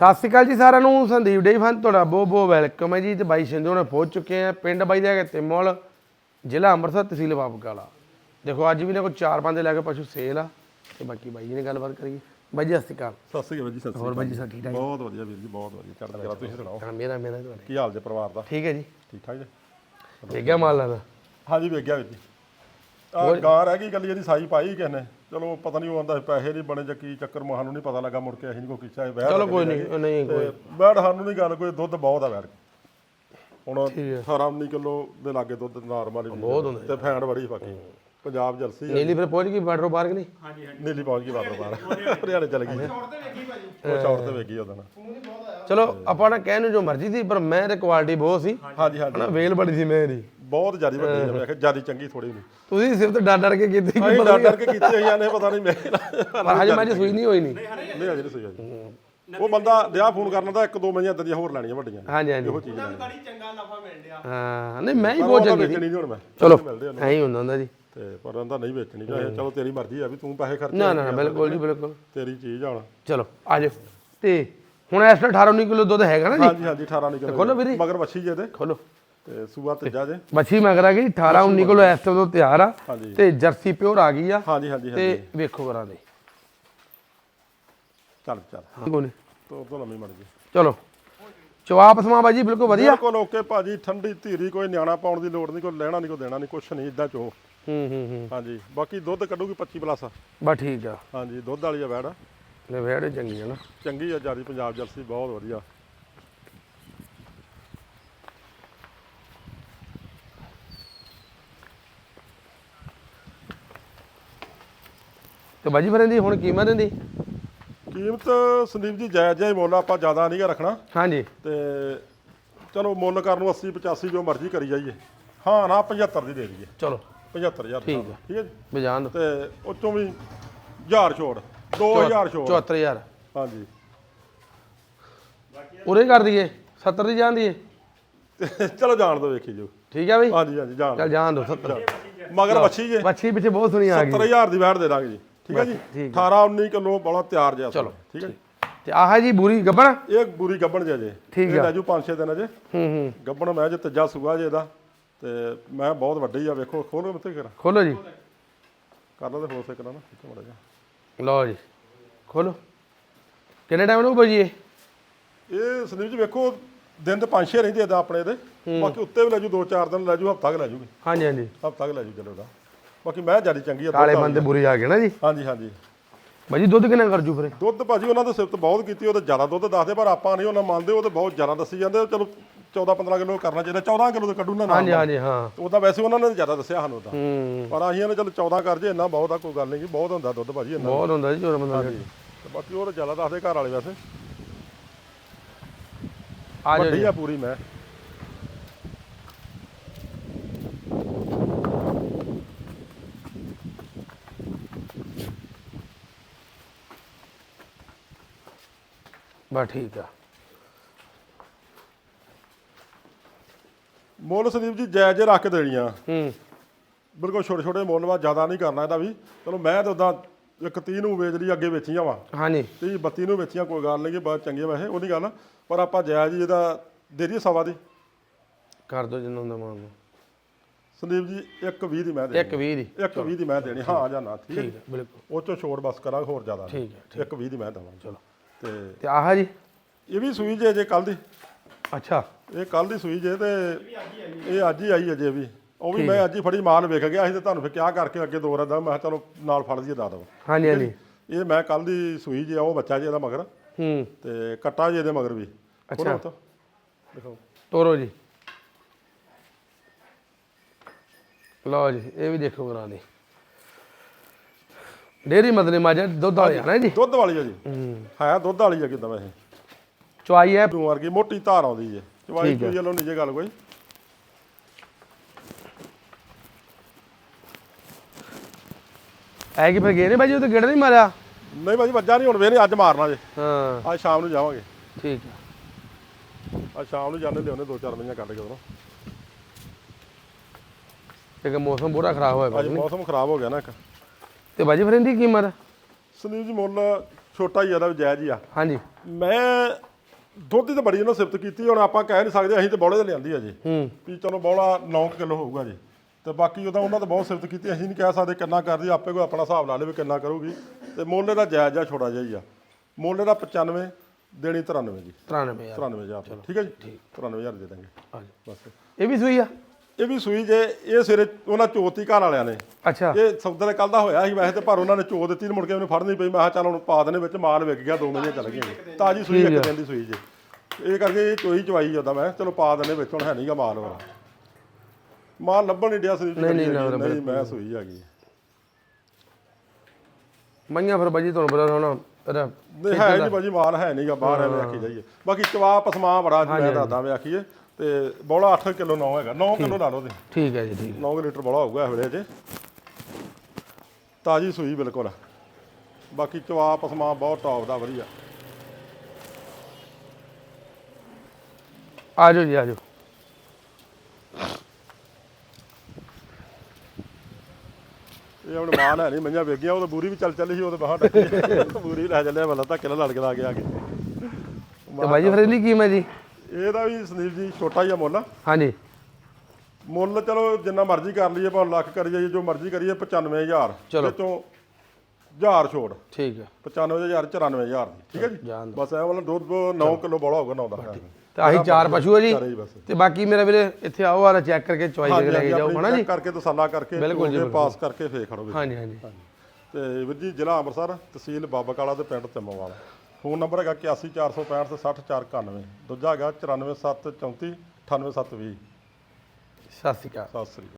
ਸਤਿ ਸ਼੍ਰੀ ਅਕਾਲ ਜੀ ਸਾਰਿਆਂ ਨੂੰ ਸੰਦੀਪ ਡੇ ਫਨ ਤੁਹਾਡਾ ਬਹੁਤ ਬਹੁਤ ਵੈਲਕਮ ਹੈ ਜੀ। ਤੇ ਬਾਈ ਸਿੰਧੂ ਨੇ ਪਹੁੰਚ ਚੁੱਕੇ ਆ ਪਿੰਡ ਬਾਈ ਦਾ ਤਿਮੋਲ ਜ਼ਿਲ੍ਹਾ ਅੰਮ੍ਰਿਤਸਰ ਤਹਿਸੀਲ ਬਾਬਕਾਲਾ ਦੇਖੋ ਅੱਜ ਵੀ ਨੇ ਕੋਈ ਚਾਰ ਪੰਜ ਲੈ ਕੇ ਪਸ਼ੂ ਸੇਲ ਆ। ਤੇ ਬਾਕੀ ਬਾਈ ਜੀ ਨੇ ਗੱਲਬਾਤ ਕਰੀਏ ਬਾਈ ਜੀ ਸਤਿ ਸ਼੍ਰੀ ਅਕਾਲ। ਸਤਿ ਸ੍ਰੀ ਅਕਾਲ ਜੀ ਸਤਿ ਹੋਰ ਸ੍ਰੀ ਬਾਈ ਜੀ ਸਭ ਠੀਕ ਠਾਕ ਅਕਾਲ ਬਹੁਤ ਵਧੀਆ ਵੀਰ ਜੀ ਬਹੁਤ ਵਧੀਆ। ਚੜ੍ਹਦੀ ਕਲਾ ਤੁਸੀਂ ਸੁਣਾਓ? ਹਾਂ ਮੇਰਾ ਮੇਰਾ ਤੁਹਾਡੇ। ਕੀ ਹਾਲ ਜੇ ਪਰਿਵਾਰ ਦਾ? ਠੀਕ ਹੈ ਜੀ। ਠੀਕ ਠਾਕ ਜੀ? ਹੈ ਮਾਲ ਲਾਦਾ ਹਾਂਜੀ ਵੇਖਿਆ ਵੀਰ ਜੀ। ਆ ਗਾਂ ਰਹਿ ਗਈ ਗੱਲੀ ਇਹਦੀ ਸਾਈ ਪਾਈ ਕਿਸ ਨੇ। ਚਲੋ ਪਤਾ ਨਹੀਂ ਉਹ ਆਂਦਾ ਪੈਸੇ ਨਹੀਂ ਬਣੇ ਜਾਂ ਕੀ ਚੱਕਰ ਮਾ ਸਾਨੂੰ ਨਹੀਂ ਪਤਾ ਲੱਗਾ ਮੁੜ ਕੇ ਅਸੀਂ ਨਹੀਂ ਕੋਈ ਇਹ ਵੈਰ ਚਲੋ ਕੋਈ ਨਹੀਂ ਨਹੀਂ ਕੋਈ ਬੈੜ ਸਾਨੂੰ ਨਹੀਂ ਗੱਲ ਕੋਈ ਦੁੱਧ ਬਹੁਤ ਆ ਵੈੜ ਹੁਣ ਠੀਕ ਹੈ। 18 19 ਕਿਲੋ ਦੇ ਲਾਗੇ ਦੁੱਧ ਨਾਰਮਲ ਹੀ ਬਹੁਤ ਹੁੰਦਾ। ਤੇ ਫੈਂਡ ਬੜੀ ਬਾਕੀ ਪੰਜਾਬ ਜਰਸੀ ਨੀਲੀ ਫਿਰ ਪਹੁੰਚ ਗਈ ਬਾਰਡਰ ਪਾਰਕ ਨਹੀਂ? ਨੀਲੀ ਪਹੁੰਚ ਗਈ ਬਾਦਰ ਬਾਰ ਹਰਿਆਣੇ ਚਲ ਗਈ। ਉਹ ਸ਼ੌਟ ਤੇ ਵੇਖੀ ਉਹਦਾਂ ਚਲੋ ਆਪਾਂ ਨਾ ਕਹਿਣ ਨੂੰ ਜੋ ਮਰਜ਼ੀ ਸੀ ਪਰ ਮੈਂ ਤੇ ਕੁਆਲਿਟੀ ਬਹੁਤ ਸੀ। ਹਾਂਜੀ ਹਾਂਜੀ। ਹਨਾ ਵੇਲ ਬੜੀ ਸੀ ਮੈਂ ਦੀ ਬਹੁਤ ਜਿਆਦੀ ਵੱਡੀ ਹੈ। ਮੈਂ ਕਿਹਾ ਜਿਆਦੀ ਚੰਗੀ ਥੋੜੀ ਨਹੀਂ। ਤੁਸੀਂ ਸਿਰਫ ਡਰ ਡਰ ਕੇ ਕੀਤੀ ਕਿ ਅਸੀਂ ਡਰ ਡਰ ਕੇ ਕੀਤੇ ਹੋਈਆਂ ਨੇ ਪਤਾ ਨਹੀਂ ਮੈਂ ਪਰ ਹਜੇ ਮੈਂ ਸੂਈ ਨਹੀਂ ਹੋਈ ਨਹੀਂ ਨਹੀਂ ਅਜੇ ਨਹੀਂ ਸੋਈ ਅਜੇ ਉਹ ਬੰਦਾ ਦਿਆ ਫੋਨ ਕਰਨ ਦਾ ਇੱਕ ਦੋ ਮਹੀਨੇ ਦੀਆਂ ਹੋਰ ਲੈਣੀਆਂ ਵੱਡੀਆਂ। ਹਾਂਜੀ ਹਾਂਜੀ। ਇਹੋ ਚੀਜ਼ ਲੈਣੀ। ਹਾਂ ਨਹੀਂ ਮੈਂ ਹੀ ਬਹੁਤ ਚੰਗੀ ਨਹੀਂ ਹੁਣ ਮੈਂ। ਚਲੋ ਮਿਲਦੇ ਉਹਨੂੰ। ਐਂ ਹੀ ਹੁੰਦਾ ਹੁੰਦਾ ਜੀ। ਤੇ ਪਰ ਉਹਦਾ ਨਹੀਂ ਵੇਚਣੀ ਚਾਹੇ ਚਲੋ ਤੇਰੀ ਮਰਜ਼ੀ ਆ ਵੀ ਤੂੰ ਪੈਸੇ ਖਰਚ ਨਾ ਨਾ ਨਾ, ਬਿਲਕੁਲ ਜੀ ਬਿਲਕੁਲ। ਤੇਰੀ ਚੀਜ਼ ਆ ਹੁਣ। ਚਲੋ ਆ ਜਾਓ। ਤੇ ਹੁਣ ਇਸ ਵੇਲੇ 18 19 ਕਿਲੋ ਦੁੱਧ ਹੈਗਾ ਨਾ ਜੀ? ਹਾਂਜੀ ਹਾਂਜੀ 18 ਨਿਕਲ ਖੋਲੋ ਵੀਰੇ। ਮਗਰ ਵੱਛੀ ਜੇ ਤੇ। ਖੋਲੋ। ਤੇ ਸੂਆ ਤੀਜਾ ਜੇ ਮੱਛੀ ਮਗਰ ਆ ਗਈ 18 19 ਕਿਲੋ ਇਸ ਤੋਂ ਤਿਆਰ ਆ। ਹਾਂਜੀ। ਤੇ ਜਰਸੀ ਪਿਓਰ ਆ ਗਈ ਆ। ਹਾਂਜੀ ਹਾਂਜੀ ਤੇ ਹਾਂਜੀ। ਵੇਖੋ ਕਰਾਂ ਦੇ। ਚੱਲ ਚੱਲ। ਕੋਈ ਨਹੀਂ। ਤੋਰ ਤੋਂ ਲੰਮੀ ਮੜ ਗਈ ਚਲੋ। ਚਵਾਪ ਸਮਾ ਬਾਜੀ ਬਿਲਕੁਲ ਵਧੀਆ। ਬਿਲਕੁਲ ਓਕੇ ਭਾਜੀ ਠੰਡੀ ਧੀਰੀ ਕੋਈ ਨਿਆਣਾ ਪਾਉਣ ਦੀ ਲੋੜ ਨਹੀਂ ਕੋਈ ਲੈਣਾ ਨਹੀਂ ਕੋਈ ਦੇਣਾ ਨਹੀਂ ਕੁਛ ਨਹੀਂ ਇਦਾਂ ਚੋ। ਹੂੰ ਹੂੰ ਹੂੰ। ਹਾਂਜੀ ਬਾਕੀ ਦੁੱਧ ਕੱਢੂਗੀ 25 ਪਲੱਸ। ਬਸ ਠੀਕ ਆ। ਹਾਂਜੀ ਦੁੱਧ ਵਾਲੀ ਆ ਵੈੜ। ਨੇ ਵੇੜੇ ਚੰਗੀ ਆ ਨਾ। ਚੰਗੀ ਆ ਜਿਆਦੀ ਪੰਜਾਬ ਜਰਸੀ ਬਹੁਤ ਵਧੀਆ। ਬਾਜੀ ਫਿਰ ਇਹਦੀ ਹੁਣ ਕੀਮਤ ਇਹਦੀ ਕੀਮਤ ਸੰਦੀਪ ਜੀ ਜਾਇਜ਼ ਜਾਇਜ਼ ਮੁੱਲ ਆਪਾਂ ਜ਼ਿਆਦਾ ਨਹੀਂਗਾ ਰੱਖਣਾ। ਹਾਂਜੀ। ਤੇ ਚਲੋ ਮੁੱਲ ਕਰਨ ਨੂੰ 80 85 ਜੋ ਮਰਜ਼ੀ ਕਰੀ ਜਾਈਏ। ਹਾਂ ਨਾ 75 ਦੀ ਦੇ ਦਈਏ। ਚਲੋ। 75000 ਠੀਕ ਦਾ। ਠੀਕ ਹੈ ਬਜਾਨ ਦੋ ਤੇ ਉਤੋਂ ਵੀ 1000 ਛੋੜ 2000 ਛੋੜ। 74000 ਹਾਂਜੀ। ਉਰੇ ਕਰ ਦਈਏ 70 ਦੀ ਜਾਣ ਦਈਏ। ਚਲੋ ਜਾਣ ਦੋ ਵੇਖੀ ਜੋ ਠੀਕ ਆ ਬਈ? ਹਾਂਜੀ ਹਾਂਜੀ ਜਾਣ ਚੱਲ ਜਾਣ ਦੋ 70 ਮਗਰ ਵੱਛੀ ਜੇ। ਬੱਚੀ ਪਿੱਛੇ ਬਹੁਤ ਸੁਣੀ ਆ ਗਈ। 70000 ਦੀ ਵੈਟ ਦੇ ਦਾਂਗੇ ਜੀ। ਠੀਕ ਹੈ ਜੀ? ਠੀਕ 18 19 ਕਿਲੋ ਬੜਾ ਤਿਆਰ ਜਿਹਾ ਚਲੋ। ਠੀਕ ਹੈ ਤੇ ਆਹ ਜੀ ਬੂਰੀ ਗੱਬਣ? ਇਹ ਬੁਰੀ ਗੱਬਣ ਜੇ ਜੇ। ਠੀਕ ਇਹ ਆ। ਲੈ ਜੂ 5-6 ਦਿਨ ਅਜੇ। ਹੂੰ ਹੂੰ। ਗੱਬਣ ਮੈਂ ਜੇ ਤੀਜਾ ਸੂਆ ਜੇ ਇਹਦਾ ਤੇ ਮੈਂ ਬਹੁਤ ਵੱਡੀ ਆ ਵੇਖੋ ਖੋਲੋ ਮੱਥੇ ਕਰਾਂ ਖੋਲੋ ਜੀ। ਕਰ ਲਾ ਤੇ ਹੋ ਸਕਦਾ ਨਾ ਇੱਥੇ ਮੜਾ ਜਾ ਲਓ ਜੀ। ਖੋਲੋ। ਕਿੰਨੇ ਟਾਈਮ ਨੂੰ ਭਾਜੀ ਇਹ? ਇਹ ਸੰਦੀਪ ਜੀ ਵੇਖੋ ਦਿਨ ਤੇ 5-6 ਰਹਿੰਦੇ ਇਹਦਾ ਆਪਣੇ ਇਹਦੇ। ਬਾਕੀ ਉੱਤੇ ਵੀ ਲੈ ਜੂ 2-4 ਦਿਨ ਲੈ ਜੂ ਹਫਤਾ ਕ ਲੈ ਜੂਗੀ ਹਾਂਜੀ ਹਾਂਜੀ। ਹਫਤਾ ਕ ਲੈ ਜੂ ਚਲੋ ਦਾ। ਬਾਕੀ ਮੈਂ ਜ਼ਿਆਦਾ ਚੰਗੀ ਆ ਕਾਲੇ ਬੰਦੇ ਬੁਰੀ ਆ ਗਏ ਨਾ ਜੀ। ਹਾਂਜੀ ਹਾਂਜੀ। ਭਾਜੀ ਦੁੱਧ ਕਿੰਨਾ ਕਰ ਜੂ ਫਿਰ? ਦੁੱਧ ਭਾਜੀ ਉਹਨਾਂ ਦੇ ਸਿਫਤ ਬਹੁਤ ਕੀਤੀ ਉਹ ਤੇ ਜ਼ਿਆਦਾ ਦੁੱਧ ਦੱਸਦੇ ਪਰ ਆਪਾਂ ਨਹੀਂ ਉਹਨਾਂ ਮੰਨਦੇ ਉਹ ਤੇ ਬਹੁਤ ਜ਼ਿਆਦਾ ਦੱਸੀ ਜਾਂਦੇ ਚਲੋ 14-15 ਕਿਲੋ ਕਰਨਾ ਚਾਹੀਦਾ 14 ਕਿਲੋ ਤੇ ਕੱਢੂ ਨਾ ਹਾਂਜੀ ਹਾਂਜੀ ਹਾਂ। ਉਹ ਤਾਂ ਵੈਸੇ ਉਹਨਾਂ ਨੇ ਜ਼ਿਆਦਾ ਦੱਸਿਆ ਸਾਨੂੰ ਤਾਂ। ਹੂੰ। ਪਰ ਅਸੀਂ ਨੇ ਚਲੋ 14 ਕਰ ਜੇ ਇੰਨਾ ਬਹੁਤ ਆ ਕੋਈ ਗੱਲ ਨਹੀਂ ਜੀ ਬਹੁਤ ਹੁੰਦਾ ਦੁੱਧ ਭਾਜੀ ਇੰਨਾ। ਬਹੁਤ ਹੁੰਦਾ ਜੀ ਚੋਰ ਬੰਦਾ ਤੇ ਬਾਕੀ ਉਹ ਤਾਂ ਜ਼ਿਆਦਾ ਦੱਸਦੇ ਘਰ ਵਾਲੇ ਵੈਸੇ। ਆ ਜਾਓ ਵੱਡੀ ਜੀ। ਆ ਪੂਰੀ ਮੈਂ। ਬਸ ਠੀਕ ਆ। ਮੁੱਲ ਸੰਦੀਪ ਜੀ ਜਾਇਜ਼ ਜਿਹੇ ਰੱਖ ਦੇਣੀਆਂ। ਹੂੰ। ਬਿਲਕੁਲ ਛੋਟੇ ਛੋਟੇ ਮੁੱਲ ਵਾ ਜ਼ਿਆਦਾ ਨਹੀਂ ਕਰਨਾ ਇਹਦਾ ਵੀ। ਚਲੋ ਮੈਂ ਤਾਂ ਉਦਾਂ ਇੱਕ 30 ਨੂੰ ਵੇਚ ਲਈ ਅੱਗੇ ਵੇਚੀਆਂ ਵਾ। ਹਾਂਜੀ। 30 32 ਨੂੰ ਵੇਚੀਆਂ ਕੋਈ ਗੱਲ ਨਹੀਂ ਕਿ ਬਹੁਤ ਚੰਗੀਆਂ ਵੈਸੇ ਉਹਦੀ ਗੱਲ। ਪਰ ਆਪਾਂ ਜਾਇਜ਼ ਹੀ ਇਹਦਾ ਦੇ ਦਈਏ ਸਵਾ ਦੀ। ਕਰ ਦੋ ਜਿੰਨਾ ਹੁੰਦਾ ਮਾਨ ਨੂੰ। ਸੰਦੀਪ ਜੀ ਇੱਕ 20 ਦੀ ਮੈਂ ਦੇਣੀ। ਇੱਕ 20 ਦੀ। ਇੱਕ 20 ਦੀ ਮੈਂ ਦੇਣੀ। ਹਾਂ ਜਾਂ ਨਾ ਠੀਕ ਹੈ ਬਿਲਕੁਲ। ਉਹ ਚੋਂ ਛੋੜ ਬਸ ਕਰਾਂਗੇ ਹੋਰ ਜ਼ਿਆਦਾ ਨਹੀਂ। ਠੀਕ ਹੈ ਇੱਕ 20 ਦੀ ਮੈਂ ਦਵਾਂਗਾ। ਚਲੋ। ਤੇ ਤੇ ਆਹ ਜੀ? ਇਹ ਵੀ ਸੂਈ ਜੇ ਜੇ ਕੱਲ ਦੀ। ਅੱਛਾ। ਇਹ ਕੱਲ ਦੀ ਸੂਈ ਜੇ ਤੇ ਇਹ ਅੱਜ ਹੀ ਆਈ ਅਜੇ ਵੀ। ਉਹ ਵੀ ਮੈਂ ਅੱਜ ਹੀ ਫੜੀ ਮਾਲ ਵੇਖ ਗਿਆ ਸੀ ਤੇ ਤੁਹਾਨੂੰ ਫਿਰ ਕਿਆ ਕਰਕੇ ਅੱਗੇ ਦੋ ਰਦਾ ਮੈਂ ਕਿਹਾ ਚਲੋ ਨਾਲ ਫੜ ਦਈਏ ਦੱਸ ਦਵਾਂ। ਹਾਂਜੀ ਹਾਂਜੀ। ਇਹ ਮੈਂ ਕੱਲ ਦੀ ਸੂਈ ਜੇ ਉਹ ਬੱਚਾ ਜੇ ਇਹਦਾ ਮਗਰ। ਹੂੰ। ਤੇ ਕੱਟਾ ਜੇ ਇਹਦੇ ਮਗਰ ਵੀ। ਅੱਛਾ। ਦਿਖਾਓ। ਤੋਰੋ ਜੀ। ਲਓ ਜੀ ਇਹ ਵੀ ਦੇਖੋ ਕਰਾਂ ਦੀ ਡੇਰੀ ਮਦਨੇ ਮਾਜਾ ਦੁੱਧ ਵਾਲੇ ਆ ਨਾ ਜੀ? ਦੁੱਧ ਵਾਲੀ ਆ ਜੀ। ਹੂੰ। ਹੈ ਦੁੱਧ ਵਾਲੀ ਆ ਕਿਦਾਂ ਵੈਸੇ? ਚੁਆਈ ਹੈ। ਤੂੰ ਵਰਗੀ ਮੋਟੀ ਧਾਰ ਆਉਂਦੀ ਜੇ। ਚਵਾਈ ਕੋਈ ਚਲੋ ਨਹੀਂ ਜੇ ਗੱਲ ਕੋਈ। ਐ ਕਿ ਫਿਰ ਗਏ ਨੇ ਬਾਜੀ ਉਹ ਤੇ ਗੇੜਾ ਨਹੀਂ ਮਾਰਿਆ? ਨਹੀਂ ਭਾਜੀ ਵੱਜਾ ਨਹੀਂ ਹੁਣ ਵੇ ਨਹੀਂ ਅੱਜ ਮਾਰਨਾ ਜੇ। ਹਾਂ। ਅੱਜ ਸ਼ਾਮ ਨੂੰ ਜਾਵਾਂਗੇ। ਠੀਕ ਹੈ। ਅੱਜ ਸ਼ਾਮ ਨੂੰ ਜਾਂਦੇ ਲਿਆਉਣੇ ਦੋ ਚਾਰ ਮਹੀਨੇ ਕੱਢ ਕੇ ਉਧਰੋਂ ਕਿਉਂਕਿ ਮੌਸਮ ਬੜਾ ਖਰਾਬ ਹੋਇਆ ਪਿਆ ਮੌਸਮ ਖਰਾਬ ਹੋ ਗਿਆ ਨਾ ਇੱਕ। ਤੇ ਬਾਜੀ ਫਿਰ ਇਹਦੀ ਕੀਮਤ ਸੰਦੀਪ ਜੀ ਮੁੱਲ ਛੋਟਾ ਹੀ ਆ ਦਾ ਜਾਇਜ਼ ਹੀ ਆ। ਹਾਂਜੀ। ਮੈਂ ਦੁੱਧ ਦੀ ਤਾਂ ਬੜੀ ਉਹਨਾਂ ਸਿਫਤ ਕੀਤੀ ਹੁਣ ਆਪਾਂ ਕਹਿ ਨਹੀਂ ਸਕਦੇ ਅਸੀਂ ਤੇ ਬੌਲੇ ਤੇ ਲਿਆਂਦੀ ਆ ਜੀ। ਹੂੰ। ਵੀ ਚਲੋ ਬੌਲਾ 9 ਕਿਲੋ ਹੋਊਗਾ ਜੀ। ਤੇ ਬਾਕੀ ਉਹਦਾ ਉਹਨਾਂ ਤਾਂ ਬਹੁਤ ਸਿਫਤ ਕੀਤੀ ਅਸੀਂ ਨਹੀਂ ਕਹਿ ਸਕਦੇ ਕਿੰਨਾ ਕਰਦੀ ਆਪੇ ਕੋਈ ਆਪਣਾ ਹਿਸਾਬ ਲਾ ਲੇ ਵੀ ਕਿੰਨਾ ਕਰੂਗੀ। ਤੇ ਮੁੱਲ ਇਹਦਾ ਜਾਇਜ਼ ਜਿਹਾ ਛੋੜਾ ਜਿਹਾ ਹੀ ਆ। ਮੁੱਲ ਇਹਦਾ 95 ਦੇਣੀ 93 ਜੀ। 93000 93000 ਠੀਕ ਹੈ ਜੀ? 93000 ਦੇ ਦਾਂਗੇ। ਆ ਜਾਓ। ਬਸ। ਇਹ ਵੀ ਸੂਈ ਆ? ਇਹ ਵੀ ਸੂਈ ਜੇ ਇਹ ਸਿਰੇ ਉਹਨਾਂ ਚੋਤੀ ਘਰ ਵਾਲਿਆਂ ਨੇ। ਅੱਛਾ। ਇਹ ਸੌਦਾ ਦਾ ਕੱਲ ਦਾ ਹੋਇਆ ਸੀ ਵੈਸੇ ਤੇ ਪਰ ਉਹਨਾਂ ਨੇ ਚੋ ਦਿੱਤੀ ਤੇ ਮੁੜ ਕੇ ਉਹਨੂੰ ਫੜਨੀ ਪਈ ਮੈਂ ਕਿਹਾ ਚੱਲ ਹੁਣ ਪਾ ਦੇਣੇ ਵਿੱਚ ਮਾਲ ਵਿਕ ਗਿਆ ਦੋ ਮਹੀਨੇ ਚੱਲ ਗਏ। ਤਾਜੀ ਸੂਈ ਇੱਕ ਦਿਨ ਦੀ ਸੂਈ ਜੇ। ਇਹ ਕਰਕੇ ਇਹ ਚੋਈ ਚਵਾਈ ਜਾਂਦਾ ਮੈਂ ਚਲੋ ਪਾ ਦੇਣੇ ਵਿੱਚ ਹੁਣ ਹੈ ਨਹੀਂਗਾ ਮਾਲ ਹੋਰ ਮਾਲ ਲੱਭਣ ਨਹੀਂ ਡਿਆ ਸਰੀਰ ਨਹੀਂ, ਨਹੀਂ, ਮੈਂ ਸੂਈ ਹੈਗੀ। ਮਈਆਂ ਫਿਰ ਬਾਜੀ ਤੁਹਾਨੂੰ ਪਤਾ ਹੁਣ ਇਹਦਾ ਨਹੀਂ ਹੈ ਨਹੀਂ ਬਾਜੀ ਮਾਲ ਹੈ ਨਹੀਂਗਾ ਬਾਹਰ ਐਵੇਂ ਆਖੀ ਜਾਈਏ। ਬਾਕੀ ਚਵਾ ਪਸਮਾ ਬੜਾ ਜੀ ਮੈਂ ਦੱਸਦਾ ਵੇ ਆਖੀਏ। ਤੇ ਬੋਲਾ 8 ਕਿਲੋ 9 ਹੈਗਾ। 9 ਕਿਲੋ ਲਾ ਲਓ ਤੇ ਠੀਕ ਹੈ ਜੀ ਠੀਕ। 9 ਲੀਟਰ ਬੋਲਾ ਹੋਊਗਾ ਇਸ ਵੇਲੇ ਜੇ। ਤਾਜੀ ਸੂਈ ਬਿਲਕੁਲ। ਬਾਕੀ ਚਵਾ ਪਸਮਾ ਬਹੁਤ ਟੌਪ ਦਾ ਵਧੀਆ। ਆ ਜਾਓ ਜੀ ਆ ਜਾਓ ਇਹ ਹੁਣ ਮਾਲ ਹੈ ਨਹੀਂ ਮਈਆਂ ਵੇਖ ਗਿਆ ਉਹ ਤਾਂ ਬੂਰੀ ਵੀ ਚੱਲ ਚੱਲੀ ਸੀ ਉਹ ਤਾਂ ਬਾਹਰ ਡੱਕੀ ਬੂਰੀ ਲੈ ਚੱਲਿਆ ਮੱਲਾ ਧੱਕੇ ਨਾਲ ਲੜ ਕੇ ਲਾ ਕੇ ਆ ਕੇ। ਤੇ ਬਾਜੀ ਫਿਰ ਇਹਦੀ ਕੀਮਤ ਜੀ? ਇਹਦਾ ਵੀ ਸੰਦੀਪ ਜੀ ਛੋਟਾ ਹੀ ਆ ਮੁੱਲ। ਹਾਂਜੀ। ਮੁੱਲ ਚਲੋ ਜਿੰਨਾ ਮਰਜ਼ੀ ਕਰ ਲਈਏ ਭਾਵੇਂ ਲੱਖ ਕਰੀ ਜਾਈਏ ਜੋ ਮਰਜ਼ੀ ਕਰੀਏ 95000 ਚਲੋ। ਵਿੱਚੋਂ 1000 ਛੋੜ। ਠੀਕ ਹੈ 95000 94000 ਦੀ ਠੀਕ ਹੈ ਜੀ? ਬਸ ਐ ਵਾਲਾ ਦੁੱਧ 9 ਕਿਲੋ ਬੋਲਾ ਹੋਊਗਾ 9 ਦਾ ਤੇ ਆਹੀ ਚਾਰ ਪਸ਼ੂ ਜੀ। ਹੀ ਬਸ। ਤੇ ਬਾਕੀ ਮੇਰਾ ਵੀਰੇ ਇੱਥੇ ਆਓ ਵਾਲਾ ਚੈੱਕ ਕਰਕੇ ਚੁਆਈ ਕਰਕੇ ਲੈ ਕੇ ਜਾਓ ਹਨਾ ਜੀ? ਕਰਕੇ ਤਸੱਲਾ ਕਰਕੇ ਬਿਲਕੁਲ ਜੀ, ਬਿਲਕੁਲ। ਪਾਸ ਕਰਕੇ ਫੇਰ ਖੜੋਗੇ ਹਾਂਜੀ ਹਾਂਜੀ। ਤੇ ਵੀਰ ਜੀ ਜ਼ਿਲ੍ਹਾ ਅੰਮ੍ਰਿਤਸਰ ਤਹਿਸੀਲ ਬਾਬਾ ਕਾਲਾ ਤੇ ਪਿੰਡ ਤਿੰਮੋਵਾਲ ਫੋਨ ਨੰਬਰ ਹੈਗਾ 814665 ਤੇ 60491 ਦੂਜਾ ਹੈਗਾ 94734 98720 ਸਤਿ ਸ਼੍ਰੀ ਅਕਾਲ। ਸਤਿ ਸ੍ਰੀ ਅਕਾਲ।